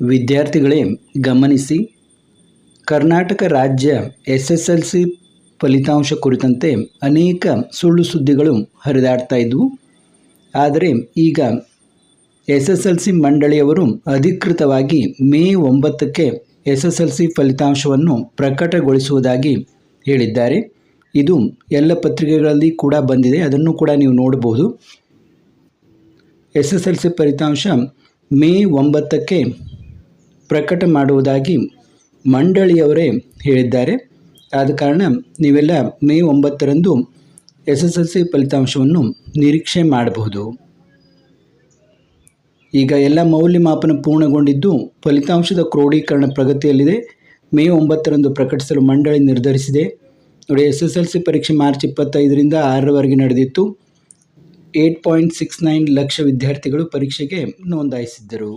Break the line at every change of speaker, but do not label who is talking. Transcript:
ವಿದ್ಯಾರ್ಥಿಗಳೇ ಗಮನಿಸಿ, ಕರ್ನಾಟಕ ರಾಜ್ಯ ಎಸ್ ಎಸ್ ಎಲ್ ಸಿ ಫಲಿತಾಂಶ ಕುರಿತಂತೆ ಅನೇಕ ಸುಳ್ಳು ಸುದ್ದಿಗಳು ಹರಿದಾಡ್ತಾ ಇದ್ವು. ಆದರೆ ಈಗ ಎಸ್ ಎಸ್ ಎಲ್ ಸಿ ಮಂಡಳಿಯವರು ಅಧಿಕೃತವಾಗಿ ಮೇ ಒಂಬತ್ತಕ್ಕೆ ಎಸ್ ಎಸ್ ಎಲ್ ಸಿ ಫಲಿತಾಂಶವನ್ನು ಪ್ರಕಟಗೊಳಿಸುವುದಾಗಿ ಹೇಳಿದ್ದಾರೆ. ಇದು ಎಲ್ಲ ಪತ್ರಿಕೆಗಳಲ್ಲಿ ಕೂಡ ಬಂದಿದೆ. ಅದನ್ನು ಕೂಡ ನೀವು ನೋಡಬಹುದು. ಎಸ್ ಎಸ್ ಎಲ್ ಸಿ ಫಲಿತಾಂಶ ಮೇ ಒಂಬತ್ತಕ್ಕೆ ಪ್ರಕಟ ಮಾಡುವುದಾಗಿ ಮಂಡಳಿಯವರೇ ಹೇಳಿದ್ದಾರೆ. ಆದ ಕಾರಣ ನೀವೆಲ್ಲ ಮೇ ಒಂಬತ್ತರಂದು ಎಸ್ ಎಸ್ ಎಲ್ ಸಿ ಫಲಿತಾಂಶವನ್ನು ನಿರೀಕ್ಷೆ ಮಾಡಬಹುದು. ಈಗ ಎಲ್ಲ ಮೌಲ್ಯಮಾಪನ ಪೂರ್ಣಗೊಂಡಿದ್ದು ಫಲಿತಾಂಶದ ಕ್ರೋಢೀಕರಣ ಪ್ರಗತಿಯಲ್ಲಿದೆ. ಮೇ ಒಂಬತ್ತರಂದು ಪ್ರಕಟಿಸಲು ಮಂಡಳಿ ನಿರ್ಧರಿಸಿದೆ. ನೋಡಿ ಎಸ್ ಎಸ್ ಎಲ್ ಸಿ ಪರೀಕ್ಷೆ ಮಾರ್ಚ್ ಇಪ್ಪತ್ತೈದರಿಂದ ಆರರವರೆಗೆ ನಡೆದಿತ್ತು. Eight point six nine lakh ವಿದ್ಯಾರ್ಥಿಗಳು ಪರೀಕ್ಷೆಗೆ ನೋಂದಾಯಿಸಿದ್ದರು.